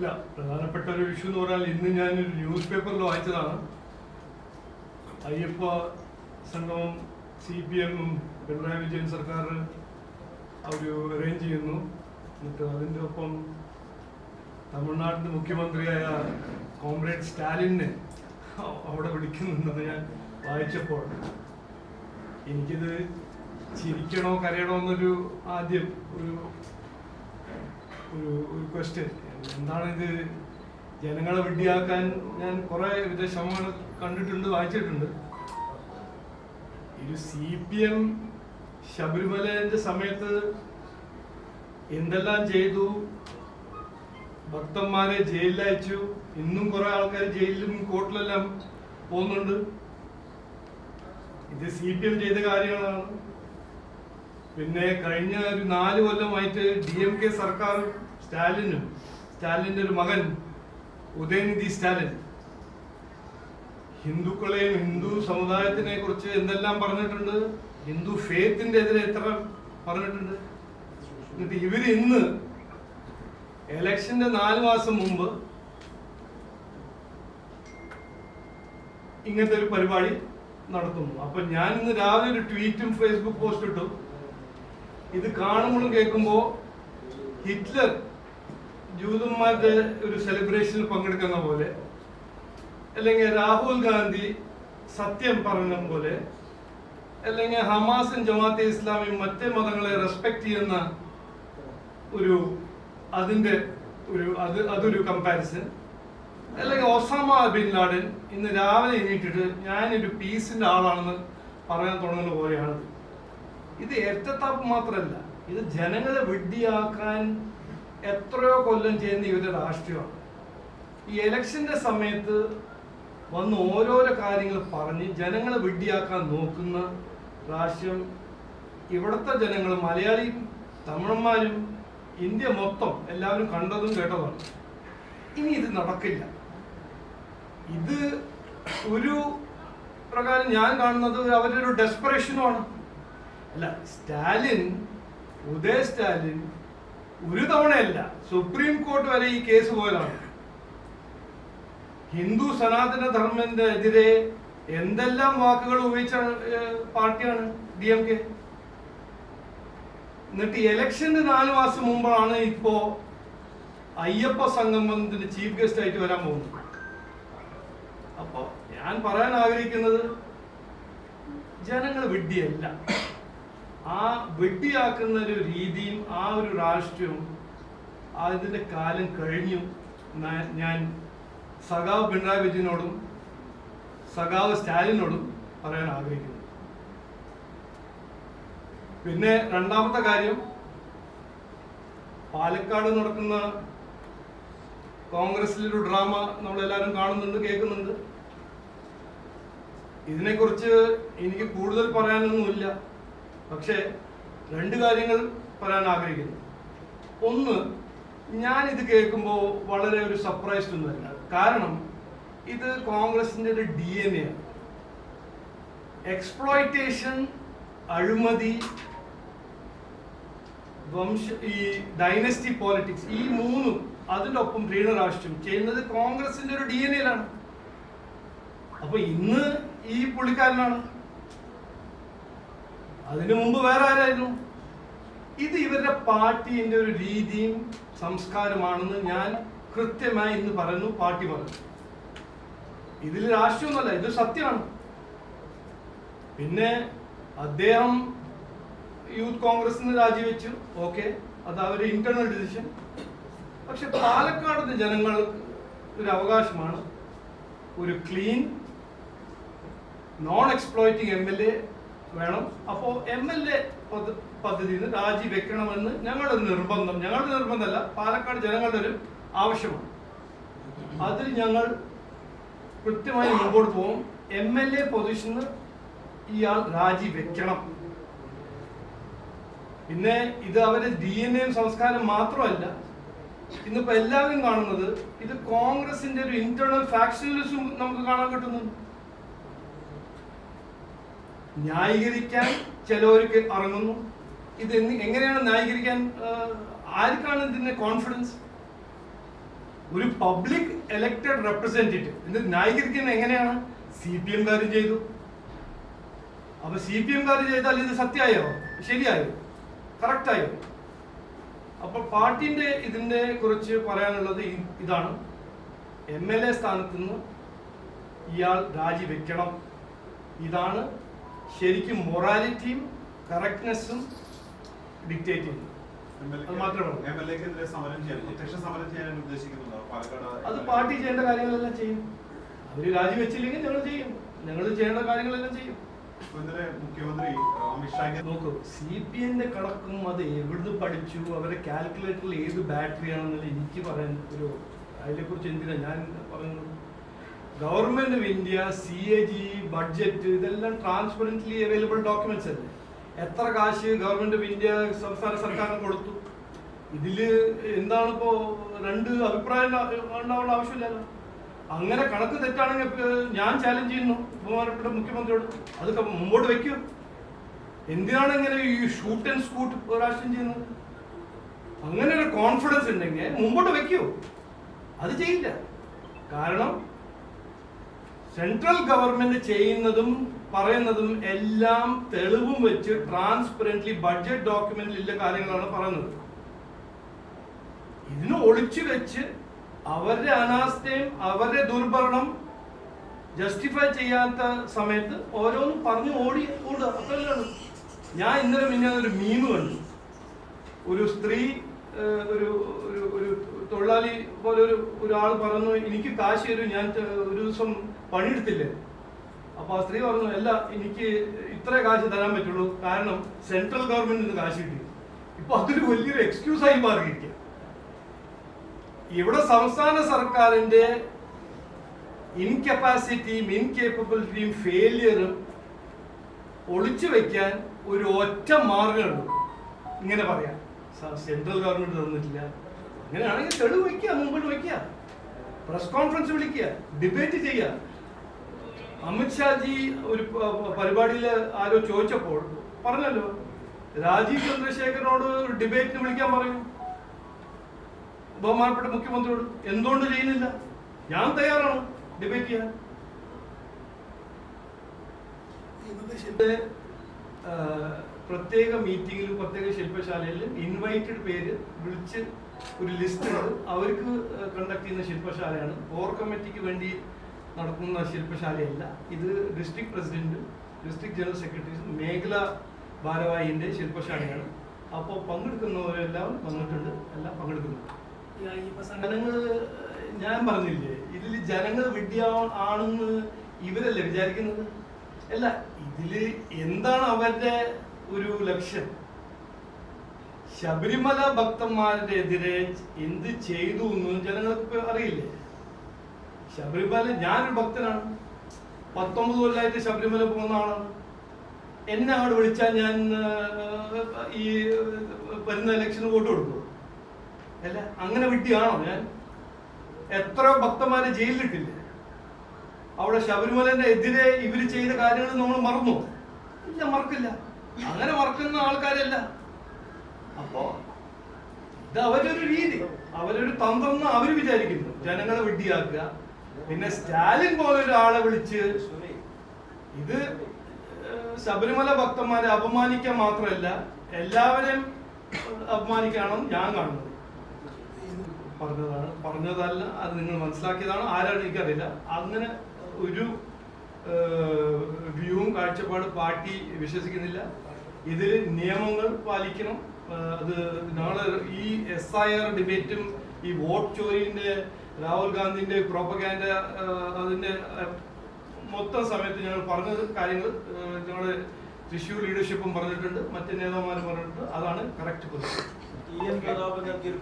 ഇല്ല പ്രധാനപ്പെട്ട ഒരു ഇഷ്യൂ എന്ന് പറഞ്ഞാൽ ഇന്ന് ഞാൻ ഒരു ന്യൂസ് പേപ്പറിൽ വായിച്ചതാണ്. അയ്യപ്പ സംഘവും സി പി എമ്മും പിണറായി വിജയൻ സർക്കാർ അവർ അറേഞ്ച് ചെയ്യുന്നു. എന്നിട്ട് അതിന്റെ ഒപ്പം തമിഴ്നാടിന്റെ മുഖ്യമന്ത്രിയായ കോമ്രേഡ് സ്റ്റാലിനെ അവിടെ വിളിക്കുന്നുണ്ടെന്ന് ഞാൻ വായിച്ചപ്പോൾ. എനിക്കിത് ചിരിക്കണോ കരയണോ എന്നൊരു ആദ്യം ഒരു ഒരു ഒരു ക്വസ്റ്റ്യൻ എന്താണ് ഇത് ജനങ്ങളെ വിഡ്ഢിയാക്കാൻ ഞാൻ കുറെ വിധ ശ്രമങ്ങൾ കണ്ടിട്ടുണ്ട് വായിച്ചിട്ടുണ്ട്. ഇത് സി പി എം ശബരിമലന്റെ സമയത്ത് എന്തെല്ലാം ചെയ്തു? ഭക്തന്മാരെ ജയിലിൽ അയച്ചു ഇന്നും കുറെ ആൾക്കാർ ജയിലിലും കോർട്ടിലെല്ലാം പോകുന്നുണ്ട്. ഇത് സി പി എം ചെയ്ത കാര്യങ്ങളാണ്. പിന്നെ കഴിഞ്ഞ ഒരു നാല് കൊല്ലമായിട്ട് ഡി എം കെ സർക്കാർ സ്റ്റാലിനും സ്റ്റാലിന്റെ ഒരു മകൻ ഉദയനിധി സ്റ്റാലിൻ. ഹിന്ദുക്കളെയും ഹിന്ദു സമുദായത്തിനെ കുറിച്ച് എന്തെല്ലാം പറഞ്ഞിട്ടുണ്ട്? ഹിന്ദു ഫേത്തിന്റെ എതിരെ എത്ര പറഞ്ഞിട്ടുണ്ട്? എന്നിട്ട് ഇവർ ഇന്ന് എലക്ഷന്റെ നാല് മാസം മുമ്പ് ഇങ്ങനത്തെ ഒരു പരിപാടി നടത്തുന്നു. അപ്പൊ ഞാൻ ഇന്ന് രാവിലെ ഒരു ട്വീറ്റും ഫേസ്ബുക്ക് പോസ്റ്റ് ഇട്ടു. ഇത് കാണുമ്പോഴും കേൾക്കുമ്പോ ഹിറ്റ്ലർ ജൂതന്മാരുടെ ഒരു സെലിബ്രേഷനിൽ പങ്കെടുക്കുന്ന പോലെ അല്ലെങ്കിൽ രാഹുൽ ഗാന്ധി സത്യം പറഞ്ഞ പോലെ അല്ലെങ്കിൽ ഹമാസും ജമാഅത്തെ ഇസ്ലാമിയും മറ്റ് മതങ്ങളെ റെസ്പെക്ട് ചെയ്യുന്ന ഒരു അതിന്റെ ഒരു അത് അതൊരു കമ്പാരിസൺ അല്ലെങ്കിൽ ഒസാമ ബിൻ ലാഡൻ ഇന്ന് രാവിലെ എണീറ്റിട്ട് ഞാനൊരു പീസിന്റെ ആളാണെന്ന് പറയാൻ തുടങ്ങുന്ന പോലെയാണ് ഇത് എറ്റത്താപ്പ് മാത്രമല്ല ഇത് ജനങ്ങളെ വിഡ്ഢിയാക്കാൻ എത്രയോ കൊല്ലം ചെയ്യുന്ന ഇവരുടെ രാഷ്ട്രീയമാണ് ഈ ഇലക്ഷന്റെ സമയത്ത് വന്ന് ഓരോരോ കാര്യങ്ങൾ പറഞ്ഞ് ജനങ്ങളെ വിഡ്ഢിയാക്കാൻ നോക്കുന്ന രാഷ്ട്രീയം ഇവിടുത്തെ ജനങ്ങൾ മലയാളിയും തമിഴന്മാരും ഇന്ത്യ മൊത്തം എല്ലാവരും കണ്ടതും കേട്ടതാണ് ഇനി ഇത് നടക്കില്ല. ഇത് ഒരു പ്രകാരം ഞാൻ കാണുന്നത് അവരുടെ ഒരു ഡെസ്പറേഷനുമാണ് അല്ല സ്റ്റാലിൻ ഉദയ സ്റ്റാലിൻ ഒരു തവണയല്ല സുപ്രീം കോർട്ട് വരെ ഈ കേസ് പോയതാണ്. ഹിന്ദു സനാതന ധർമ്മന്റെ എതിരെ എന്തെല്ലാം വാക്കുകൾ ഉപയോഗിച്ച പാർട്ടിയാണ് ഡി എം കെ? എന്നിട്ട് ഇലക്ഷന്റെ നാല് മാസം മുമ്പാണ് ഇപ്പോ അയ്യപ്പ സംഗമത്തിന് ചീഫ് ഗസ്റ്റ് ആയിട്ട് വരാൻ പോകുന്നത്. അപ്പോ ഞാൻ പറയാൻ ആഗ്രഹിക്കുന്നത് ജനങ്ങൾ വിഡ്ഢിയല്ല. ആ വെട്ടിയാക്കുന്ന ഒരു രീതിയും ആ ഒരു രാഷ്ട്രീയവും അതിന്റെ കാലം കഴിഞ്ഞു ഞാൻ സഖാവ് പിണറായി വിജയനോടും സഖാവ് സ്റ്റാലിനോടും പറയാൻ ആഗ്രഹിക്കുന്നു. പിന്നെ രണ്ടാമത്തെ കാര്യം പാലക്കാട് നടക്കുന്ന കോൺഗ്രസിലൊരു ഡ്രാമ നമ്മളെല്ലാവരും കാണുന്നുണ്ട് കേൾക്കുന്നുണ്ട്. ഇതിനെക്കുറിച്ച് എനിക്ക് കൂടുതൽ പറയാനൊന്നുമില്ല. പക്ഷേ രണ്ട് കാര്യങ്ങൾ പറയാൻ ആഗ്രഹിക്കുന്നു. ഒന്ന് ഞാൻ ഇത് കേൾക്കുമ്പോൾ വളരെ ഒരു സർപ്രൈസ്ഡ് ഒന്നുമല്ല കാരണം ഇത് കോൺഗ്രസിന്റെ ഒരു ഡി എൻ എ ആണ്. എക്സ്പ്ലോയിറ്റേഷൻ അഴിമതി വംശ ഈ ഡൈനസ്റ്റി പോളിറ്റിക്സ് ഈ മൂന്നും അതിന്റെ ഒപ്പം പ്രീണ രാഷ്ട്രീയം ചെയ്യുന്നത് കോൺഗ്രസിന്റെ ഒരു ഡി എൻ എയിലാണ് അപ്പൊ ഇന്ന് ഈ പുള്ളിക്കാരനാണ്. അതിനു മുമ്പ് വേറെ ആരായിരുന്നു? ഇത് ഇവരുടെ പാർട്ടിന്റെ ഒരു രീതിയും സംസ്കാരമാണെന്ന് ഞാൻ കൃത്യമായി ഇന്ന് പറയുന്നു പാർട്ടി പറഞ്ഞു. ഇതിൽ രാഷ്ട്രീയമൊന്നുമല്ല ഇത് സത്യമാണ്. പിന്നെ അദ്ദേഹം യൂത്ത് കോൺഗ്രസിന് രാജിവെച്ചു. ഓക്കെ അത് അവരുടെ ഇന്റേണൽ ഡിസിഷൻ പക്ഷെ പാലക്കാട് ജനങ്ങൾക്ക് ഒരു അവകാശമാണ്. ഒരു clean non exploiting M L A വേണം. അപ്പോൾ എം എൽ എ പദ്ധതിയിൽ നിന്ന് രാജിവെക്കണമെന്ന് ഞങ്ങളുടെ നിർബന്ധം. ഞങ്ങളുടെ നിർബന്ധമല്ല പാലക്കാട് ജനങ്ങളുടെ ഒരു ആവശ്യമാണ്. അതിൽ ഞങ്ങൾ കൃത്യമായി മുമ്പോട്ട് പോകും. എം എൽ എ പൊസിഷന് ഇയാൾ രാജിവെക്കണം പിന്നെ ഇത് അവരുടെ ഡി എൻ എ സംസ്കാരം മാത്രമല്ല ഇന്നിപ്പോ എല്ലാവരും കാണുന്നത് ഇത് കോൺഗ്രസിന്റെ ഒരു ഇന്റേണൽ ഫാക്ഷനലിസം നമുക്ക് കാണാൻ കിട്ടുന്നുണ്ട് ന്യായീകരിക്കാൻ ചിലവർക്ക് ഇറങ്ങുന്നു. ഇത് എങ്ങനെയാണ് ന്യായീകരിക്കാൻ ആർക്കാണ് ഇതിന്റെ കോൺഫിഡൻസ് ഒരു പബ്ലിക് എലക്ടഡ് റെപ്രസെന്റേറ്റീവ് ഇത് ന്യായീകരിക്കുന്നത് എങ്ങനെയാണ്? സി പി എംകാരും ചെയ്തു. അപ്പൊ സി പി എംകാർ ചെയ്താൽ ഇത് സത്യമായോ? ശരിയായോ? കറക്റ്റായോ അപ്പൊ പാർട്ടിന്റെ ഇതിന്റെ കുറിച്ച് പറയാനുള്ളത് ഇതാണ്. എം എൽ എ സ്ഥാനത്ത് നിന്ന് ഇയാൾ രാജിവെക്കണം. ഇതാണ് ശരിക്കും മൊറാലിറ്റിയും കറക്റ്റ്നെസ്സും ഡിക്റ്റേറ്റ് ചെയ്യുന്നു. അത് പാർട്ടി ചെയ്യേണ്ട കാര്യങ്ങളെല്ലാം ചെയ്യും. അവർ രാജിവെച്ചില്ലെങ്കിൽ ഞങ്ങൾ ചെയ്യും. ഞങ്ങൾ ചെയ്യേണ്ട കാര്യങ്ങളെല്ലാം ചെയ്യും. മുഖ്യമന്ത്രി നോക്കൂ സി പി എന്റെ കണക്കും അത് എവിടുന്ന് പഠിച്ചു? അവരെ കാൽക്കുലേറ്ററിൽ ഏത് ബാറ്ററി ആണെന്നുള്ള എനിക്ക് പറയാൻ ഒരു അതിനെക്കുറിച്ച് എന്തിനാ ഞാൻ പറയുന്നത്? Government of India C A G budget ഇതെല്ലാം ട്രാൻസ്പെറന്റ്ലി അവൈലബിൾ ഡോക്യുമെന്റ്സ് അല്ലേ? എത്ര കാശ് ഗവൺമെന്റ് ഓഫ് ഇന്ത്യ സംസ്ഥാന സർക്കാരിന് കൊടുത്തു? ഇതിൽ എന്താണ് ഇപ്പോ രണ്ട് അഭിപ്രായം ഉണ്ടാവേണ്ട ആവശ്യമില്ലല്ലോ. അങ്ങനെ കണക്ക് തെറ്റാണെങ്കിൽ ഞാൻ ചാലഞ്ച് ചെയ്യുന്നു ബഹുമാനപ്പെട്ട മുഖ്യമന്ത്രിയോട്. അതൊക്കെ മുമ്പോട്ട് വെക്കൂ. എന്തിനാണ് ഇങ്ങനെ ഈ ഷൂട്ട് ആൻഡ് സ്കൂട്ട് രാഷ്ട്രീയം ചെയ്യുന്നത്? അങ്ങനെ ഒരു കോൺഫിഡൻസ് ഉണ്ടെങ്കിൽ മുമ്പോട്ട് വെക്കൂ. അത് ചെയ്യില്ല. കാരണം സെൻട്രൽ ഗവൺമെന്റ് ചെയ്യുന്നതും പറയുന്നതും എല്ലാം തെളിവും വെച്ച് ട്രാൻസ്പെറന്റ്ലി ബഡ്ജറ്റ് ഡോക്യുമെന്റിൽ ഇല്ല കാര്യങ്ങളാണ് പറയുന്നത്. ഇതിന് ഒളിച്ചു വെച്ച് അവരുടെ അനാസ്ഥയും അവരുടെ ദുർഭരണം ജസ്റ്റിഫൈ ചെയ്യാത്ത സമയത്ത് ഓരോന്നും പറഞ്ഞു ഓടി ഓടുക. അത്രയാണ് ഞാൻ ഇന്നലെ മിന്നൊരു ഒരു മീമ് കണ്ടു. ഒരു സ്ത്രീ ഒരു ഒരു തൊഴിലാളി പോലെ ഒരു ഒരാൾ പറഞ്ഞു എനിക്ക് കാശ് തരൂ ഞാൻ ഒരു ദിവസം പണിയെടുത്തില്ലേ? അപ്പൊ ആ സ്ത്രീ പറഞ്ഞു അല്ല എനിക്ക് ഇത്ര കാശ് തരാൻ പറ്റുള്ളൂ. കാരണം സെൻട്രൽ ഗവൺമെന്റിൽ നിന്ന് കാശ് കിട്ടി. ഇപ്പൊ അതൊരു വലിയൊരു എക്സ്ക്യൂസ് ആയി മാറിയിരിക്കുക ഇവിടെ സംസ്ഥാന സർക്കാരിന്റെ ഇൻകപ്പാസിറ്റിയും ഇൻകേപ്പബിലിറ്റിയും ഫെയിലിയറും ഒളിച്ചു വെക്കാൻ ഒരു ഒറ്റ മാർഗമുള്ളൂ ഇങ്ങനെ പറയാം. സെൻട്രൽ ഗവൺമെന്റ് തന്നിട്ടില്ല. അങ്ങനെയാണെങ്കിൽ തെളിവ് വയ്ക്കുക മുമ്പോട്ട് വയ്ക്കുക. പ്രസ് കോൺഫറൻസ് വിളിക്കുക ഡിബേറ്റ് ചെയ്യുക. അമിത്ഷാജി ഒരു പരിപാടിയിൽ ആരോ ചോദിച്ചപ്പോൾ പറഞ്ഞല്ലോ രാജീവ് ചന്ദ്രശേഖരനോട് ഒരു ഡിബേറ്റിന് വിളിക്കാൻ പറയൂ. ബഹുമാനപ്പെട്ട മുഖ്യമന്ത്രിയോട്. എന്തുകൊണ്ട് ചെയ്യുന്നില്ല? ഞാൻ തയ്യാറാണ് ഡിബേറ്റ് ചെയ്യാൻ. ഇത് പ്രത്യേക മീറ്റിംഗിലും പ്രത്യേക ശില്പശാലയിലും ഇൻവൈറ്റഡ് പേര് വിളിച്ച് ഒരു ലിസ്റ്റ് ഉണ്ട് അവർക്ക് കണ്ടക്ട് ചെയ്യുന്ന ശില്പശാലയാണ്. കോർ കമ്മിറ്റിക്ക് വേണ്ടി നടത്തുന്ന ശില്പശാലയല്ല. ഇത് ഡിസ്ട്രിക്ട് പ്രസിഡന്റും ഡിസ്ട്രിക്ട് ജനറൽ സെക്രട്ടറിയും മേഖല ഭാരവാഹിന്റെ ശില്പശാലയാണ്. അപ്പോൾ പങ്കെടുക്കുന്നവരെല്ലാം വന്നിട്ടുണ്ട്. എല്ലാം പങ്കെടുക്കുന്നു. ജനങ്ങൾ ഞാൻ പറഞ്ഞില്ലേ ഇതിൽ ജനങ്ങൾ വിഡ്ഢിയാ ആണെന്ന് ഇവരല്ലേ വിചാരിക്കുന്നത്? അല്ല ഇതിൽ എന്താണ് അവരുടെ ഒരു ലക്ഷ്യം. ശബരിമല ഭക്തന്മാരുടെ എതിരെ എന്ത് ചെയ്തു എന്ന് ജനങ്ങൾക്ക് അറിയില്ലേ? ശബരിമല ഞാനൊരു ഭക്തനാണ്. പത്തൊമ്പത് കൊല്ലമായിട്ട് ശബരിമല പോകുന്ന ആളാണ്. എന്നെ അവിടെ വിളിച്ചാൽ ഞാൻ ഈ വരുന്ന ഇലക്ഷന് വോട്ട് കൊടുക്കും. അല്ല അങ്ങനെ വിട്ടിയാണോ ഞാൻ? എത്ര ഭക്തന്മാരെ ജയിലിലിട്ടില്ലേ? അവിടെ ശബരിമലന്റെ എതിരെ ഇവർ ചെയ്ത കാര്യങ്ങൾ നമ്മൾ മറന്നു? ഇല്ല മറക്കില്ല. അങ്ങനെ വർക്കുന്ന ആൾക്കാരല്ല. അപ്പോ ഇത് അവരൊരു രീതി. അവരൊരു തന്ത്രം എന്ന് അവർ വിചാരിക്കുന്നു. ജനങ്ങളെ വിഡ്ഢിയാക്കുക. പിന്നെ സ്റ്റാലിൻ പോലെ ഒരാളെ വിളിച്ച് ഇത് ശബരിമല ഭക്തന്മാരെ അപമാനിക്കാൻ മാത്രമല്ല എല്ലാവരെയും അപമാനിക്കാണോ ഞാൻ കാണുന്നത്. പറഞ്ഞതാണ് പറഞ്ഞതല്ല അത് നിങ്ങൾ മനസ്സിലാക്കിയതാണ്. ആരാണ് എനിക്കറിയില്ല. അങ്ങനെ ഒരു വ്യൂവും കാഴ്ചപ്പാട് പാർട്ടി വിശ്വസിക്കുന്നില്ല. ഇതിൽ നിയമങ്ങൾ പാലിക്കണം. അത് നാളെ ഈ എസ് ഐ ആർ ഡിബേറ്റും ഈ വോട്ട് ചോരിന്റെ രാഹുൽ ഗാന്ധിന്റെ പ്രോപ്പഗാൻഡ അതിന്റെ മൊത്തം സമയത്ത് ഞങ്ങൾ പറഞ്ഞ കാര്യങ്ങൾ ഞങ്ങളുടെ തൃശ്ശൂർ ലീഡർഷിപ്പും പറഞ്ഞിട്ടുണ്ട്. മറ്റ് നേതാക്കന്മാരും പറഞ്ഞിട്ടുണ്ട്. അതാണ് കറക്റ്റ് പൊസിഷൻ. നൽകിയ ഒരു